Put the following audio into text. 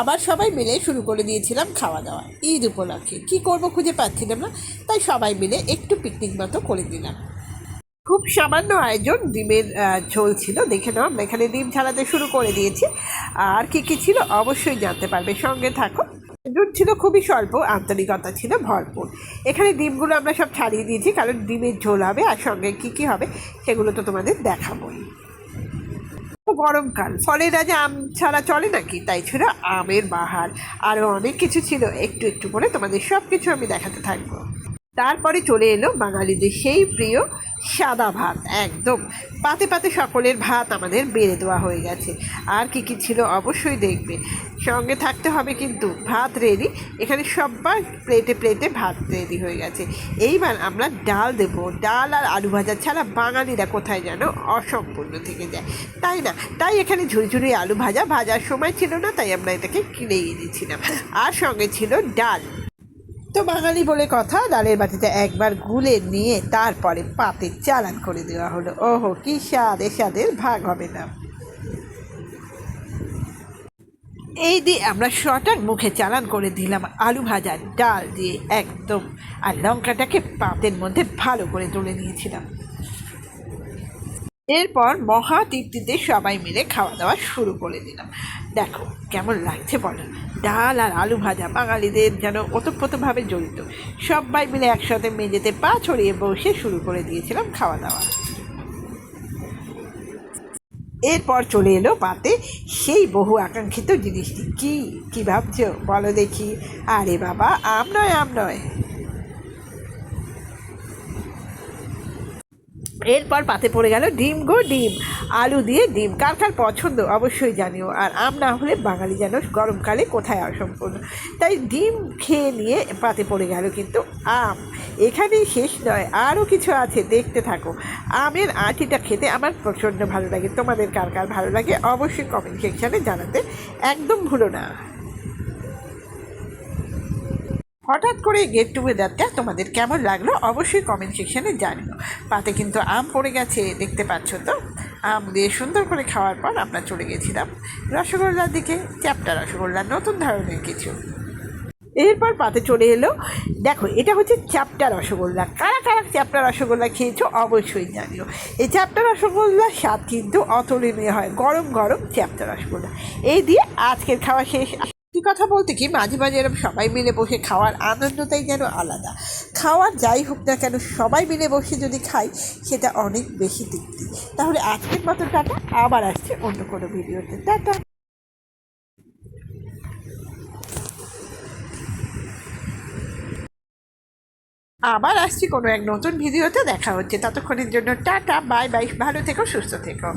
আবার সবাই মিলে শুরু করে দিয়েছিলাম খাওয়া দাওয়া। ঈদ উপলক্ষে। কী করব খুঁজে পাচ্ছিলাম না তাই সবাই মিলে একটু পিকনিক মতো করে দিলাম খুব সামান্য আয়োজন ডিমের ঝোল ছিল, দেখে নাও, আমরা এখানে ডিম ছাড়াতে শুরু করে দিয়েছি। আর কি কি ছিল অবশ্যই জানতে পারবে, সঙ্গে থাকো। আয়োজন ছিল খুবই স্বল্প, আন্তরিকতা ছিল ভরপুর। এখানে ডিমগুলো আমরা সব ছাড়িয়ে দিয়েছি, কারণ ডিমের ঝোল হবে আর সঙ্গে কি কি হবে সেগুলো তো তোমাদের দেখাবোই। গরমকাল। ফলের রাজা আম ছাড়া চলে নাকি? তাই ছিল আমের বাহার। আরও অনেক কিছু ছিল। একটু একটু করে তোমাদের সব কিছু আমি দেখাতে থাকব। তারপরে চলে এলো বাঙালিদের সেই প্রিয় সাদা ভাত, একদম। পাতে পাতে সকলের ভাত আমাদের বেড়ে দেওয়া হয়ে গেছে। আর কি কি ছিল অবশ্যই দেখবে। সঙ্গে থাকতে হবে কিন্তু ভাত রেডি এখানে সবার প্লেটে প্লেটে ভাত রেডি হয়ে গেছে। এইবার আমরা ডাল দেব। ডাল আর আলু ভাজা ছাড়া বাঙালিরা কোথায় যেন অসম্পূর্ণ থেকে যায়। তাই না? তাই এখানে ঝুরঝুরি আলু ভাজা ভাজার সময় ছিল না, তাই আমরা এটাকে কিনে এনেছিলাম। আর সঙ্গে ছিল ডাল। তো বাঙালি বলে কথা, ডালের বাটিতে একবার গুলে নিয়ে তারপরে পাতে চালান করে দেওয়া হলো। ওহো, কি স্বাদ, এ স্বাদের ভাগ হবে না। এই দিয়ে আমরা শটার মুখে চালান করে দিলাম আলু ভাজা ডাল দিয়ে একদম, আর লঙ্কাটাকে পাতের মধ্যে ভালো করে তুলে নিয়েছিলাম। এরপর মহা তৃপ্তিতে সবাই মিলে খাওয়া দাওয়া শুরু করে দিলাম। দেখো, কেমন লাগছে বলো? ডাল আর আলু ভাজা বাঙালিদের যেন ওতপ্রোতভাবে জড়িত। সবাই মিলে একসাথে মেঝেতে পা ছড়িয়ে বসে শুরু করে দিয়েছিলাম খাওয়া দাওয়া এরপর চলে এলো পাতে সেই বহু আকাঙ্ক্ষিত জিনিসটি। কি কি ভাবছ? বলো দেখি। আরে বাবা, আম নয় আম নয়। এরপর পাতে পড়ে গেল ডিম গো ডিম। আলু দিয়ে ডিম। কার কার পছন্দ অবশ্যই জানিও। আর আম না হলে বাঙালি যেন গরমকালে কোথায় অসম্পূর্ণ। তাই ডিম খেয়ে নিয়ে পাতে পড়ে গেল কিন্তু আম। এখানেই শেষ নয়, আরও কিছু আছে, দেখতে থাকো। আমের আটিটা খেতে আমার প্রচণ্ড ভালো লাগে। তোমাদের কার কার ভালো লাগে অবশ্যই কমেন্ট সেকশানে জানাতে একদম ভুলো না। হঠাৎ করে গেট টুগেদারটা তোমাদের কেমন লাগল অবশ্যই কমেন্ট সেকশানে জানিও। পাতে কিন্তু আম পড়ে গেছে, দেখতে পাচ্ছ তো? আম দিয়ে সুন্দর করে খাওয়ার পর আমরা চলে গেছিলাম রসগোল্লার দিকে চ্যাপটা রসগোল্লা নতুন ধরনের কিছু। এরপর পাতে চলে এলো, দেখো এটা হচ্ছে চ্যাপটা রসগোল্লা। কারা কারা চ্যাপটা রসগোল্লা খেয়েছো অবশ্যই জানিও। এই চ্যাপটা রসগোল্লার স্বাদ কিন্তু অতুলনীয় হয়, গরম গরম চ্যাপটা রসগোল্লা। এই দিয়ে আজকের খাওয়া শেষ। কথা বলতে কি মাঝে মাঝে এরকম সবাই মিলে বসে খাওয়ার আনন্দটাই যেন আলাদা। খাওয়ার যাই হোক না কেন, সবাই মিলে বসে যদি খাই, সেটা অনেক বেশি তৃপ্তি। তাহলে আজকের মতো টাটা, আবার আসছে অন্য কোনো ভিডিওতে। টাটা! আবার আসছি কোনো এক নতুন ভিডিওতে, দেখা হচ্ছে ততক্ষণের জন্য টাটা, বাই বাই, ভালো থেকো, সুস্থ থেকো।